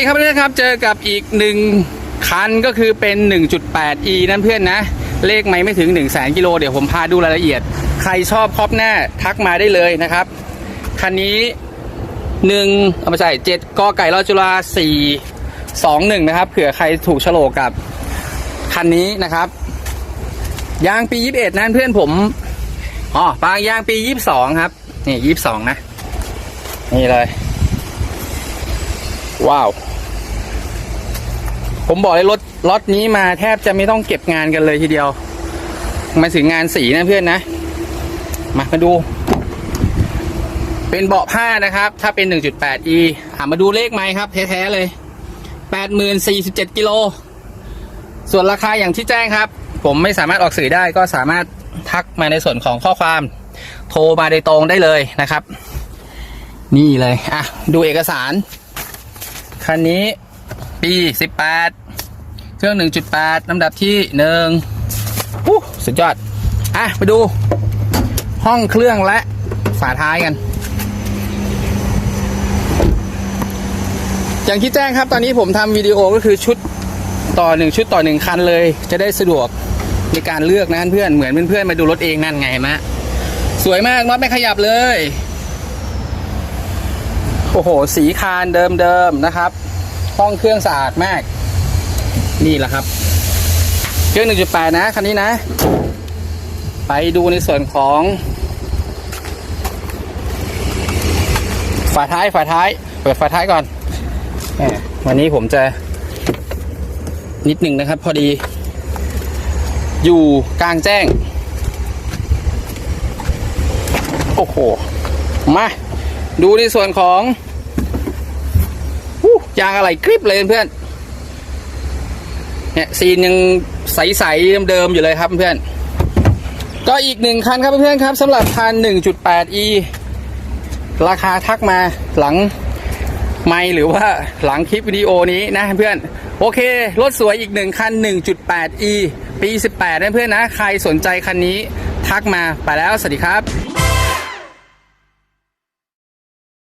ีครับเพื่อนครับเจอกับอีกหนึ่งคันก็คือเป็น 1.8e นั่นเพื่อนนะ เลขไม่ไม่ถึง 1 0 0 0 0แกิโลเดี๋ยวผมพาดูรายละเอียด ใครชอบครอบหน้าทักมาได้เลยนะครับ คันนี้หนึ่งเอาไม่ใช่เจ็ดกอไก่รอจุฬาสี่สองหนึ่งนะครับเผื่อใครถูกโฉลกกับ คันนี้นะครับ ยางปี21นั่นเพื่อนผมอ๋อปางยางปี22ครับ นี่22นะ นี่เลย ว้าว ผมบอกเลยรถรถนี้มาแทบจะไม่ต้องเก็บงานกันเลยทีเดียว มาถึงงานสีนะเพื่อนนะ มามาดู เป็นเบาะผ้านะครับ ถ้าเป็น 1.8e อ่ามาดูเลขไหมครับ แท้ๆเลย 80,047กิโล ส่วนราคาอย่างที่แจ้งครับ ผมไม่สามารถออกสื่อได้ก็สามารถทักมาในส่วนของข้อความ โทรมาโดยตรงได้เลยนะครับ นี่เลย อะ ดูเอกสาร คันนี้ปี18เครื่อง1.8ลำดับที่หนึ่งอู้สุดยอด อะ ไปดู ห้องเครื่องและฝาท้ายกัน อย่างที่แจ้งครับตอนนี้ผมทำวิดีโอก็คือชุดต่อหนึ่งชุดต่อหนึ่งคันเลย จะได้สะดวกในการเลือกนะเพื่อนเหมือนเพื่อนๆมาดูรถเองนั่นไงเห็นไหมสวยมากน็อตไม่ขยับเลย โอ้โห สีคานเดิมๆนะครับ ห้องเครื่องสะอาดมาก นี่แหละครับ เครื่อง 1.8 นะ คันนี้นะ ไปดูในส่วนของ ฝาท้าย ฝาท้าย เปิดฝาท้ายก่อน วันนี้ผมจะนิดหนึ่งนะครับ พอดี อยู่กลางแจ้ง โอ้โห มา ดูในส่วนของอยางอะไรกริบเลยเพื่อนเนี่ยซีนยังใสๆเดิมๆอยู่เลยครับเพื่อนก็อีกหนึ่งคันครับเพื่อนครับสำหรับคัน 1.8e ราคาทักมาหลังไม่หรือว่าหลังคลิปวิดีโอนี้นะเพื่อนโอเค รถสวยอีกหนึ่งคัน 1.8e ปี 18นะเพื่อนนะ ใครสนใจคันนี้ทักมาไปแล้ว สวัสดีครับ